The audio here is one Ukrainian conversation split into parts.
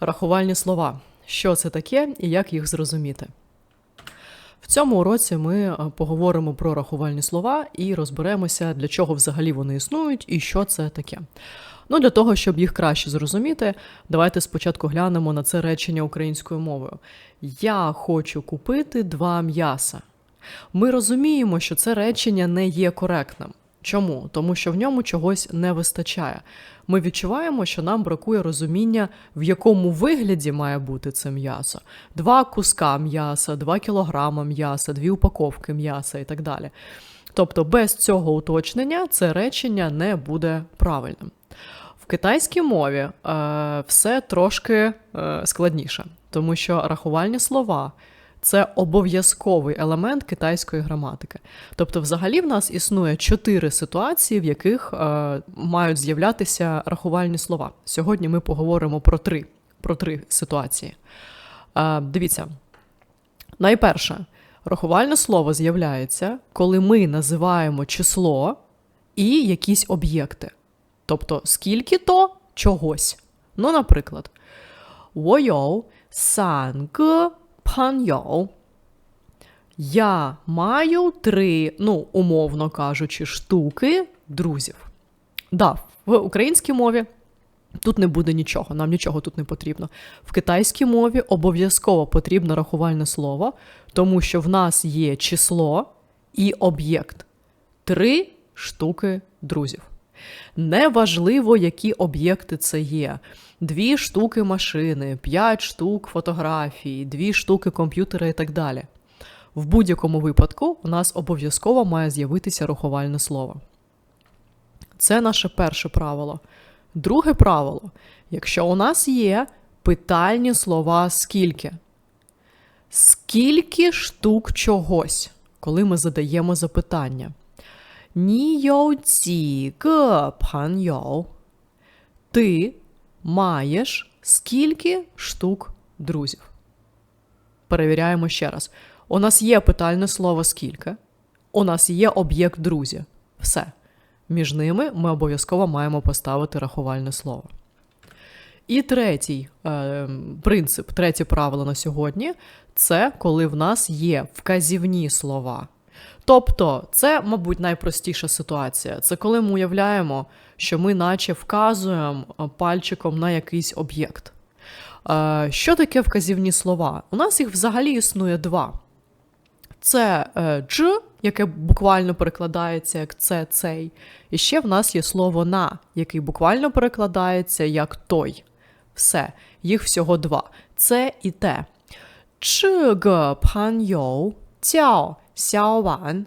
Рахувальні слова. Що це таке і як їх зрозуміти? В цьому уроці ми е, поговоримо про рахувальні слова і розберемося, для чого взагалі вони існують і що це таке. Ну, для того, щоб їх краще зрозуміти, давайте спочатку глянемо на це речення українською мовою. Я хочу купити два м'яса. Ми розуміємо, що це речення не є коректним. Чому? Тому що в ньому чогось не вистачає. Ми відчуваємо, що нам бракує розуміння, в якому вигляді має бути це м'ясо. Два куска м'яса, два кілограма м'яса, дві упаковки м'яса і так далі. Тобто без цього уточнення це речення не буде правильним. В китайській мові е, все трошки е, складніше, тому що рахувальні слова це обов'язковий елемент китайської граматики. Тобто, взагалі, в нас існує чотири ситуації, в яких е, мають з'являтися рахувальні слова. Сьогодні ми поговоримо про три, про три ситуації. Е, дивіться, найперше, рахувальне слово з'являється, коли ми називаємо число і якісь об'єкти. Тобто, скільки то чогось. Ну, наприклад, 我有 Ханьяо. Я маю три, ну, умовно кажучи, штуки друзів. Да, в українській мові тут не буде нічого, нам нічого тут не потрібно. В китайській мові обов'язково потрібно рахувальне слово, тому що в нас є число і об'єкт. Три штуки друзів. Неважливо, які об'єкти це є. Дві штуки машини, п'ять штук фотографій, дві штуки комп'ютера і так далі. В будь-якому випадку у нас обов'язково має з'явитися рахувальне слово. Це наше перше правило. Друге правило: якщо у нас є питальні слова скільки, скільки штук чогось, коли ми задаємо запитання. 你有几个朋友? Ти маєш скільки штук друзів? Перевіряємо ще раз. У нас є питальне слово скільки, у нас є об'єкт друзі. Все. Між ними ми обов'язково маємо поставити рахувальне слово. І третій е, принцип, третє правило на сьогодні це коли в нас є вказівні слова. Тобто, це, мабуть, найпростіша ситуація. Це коли ми уявляємо, що ми наче вказуємо е, пальчиком на якийсь об'єкт. Е, що таке вказівні слова? У нас їх взагалі існує два. Це е, «дж», яке буквально перекладається як це, цей. І ще в нас є слово на, яке буквально перекладається як той. Все, їх всього два. Це і те. Ч пан йоу, цяо Сяован.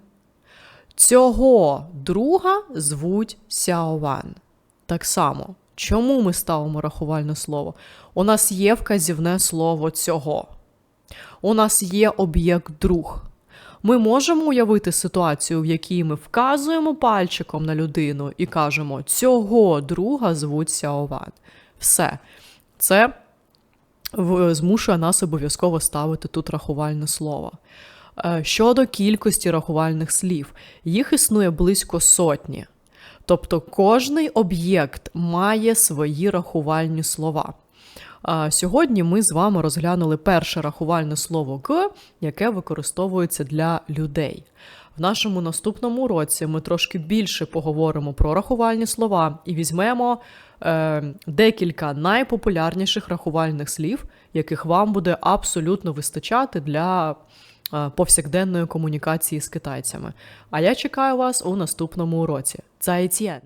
Цього друга звуть Сяован. Так само, чому ми ставимо рахувальне слово? У нас є вказівне слово цього. У нас є об'єкт друг. Ми можемо уявити ситуацію, в якій ми вказуємо пальчиком на людину і кажемо, цього друга звуть Сяован. Все. Це змушує нас обов'язково ставити тут рахувальне слово. Щодо кількості рахувальних слів, їх існує близько сотні. Тобто кожний об'єкт має свої рахувальні слова. Сьогодні ми з вами розглянули перше рахувальне слово «г», яке використовується для людей. В нашому наступному уроці ми трошки більше поговоримо про рахувальні слова і візьмемо е, декілька найпопулярніших рахувальних слів, яких вам буде абсолютно вистачати для повсякденної комунікації з китайцями. А я чекаю вас у наступному уроці. Цаїцієн!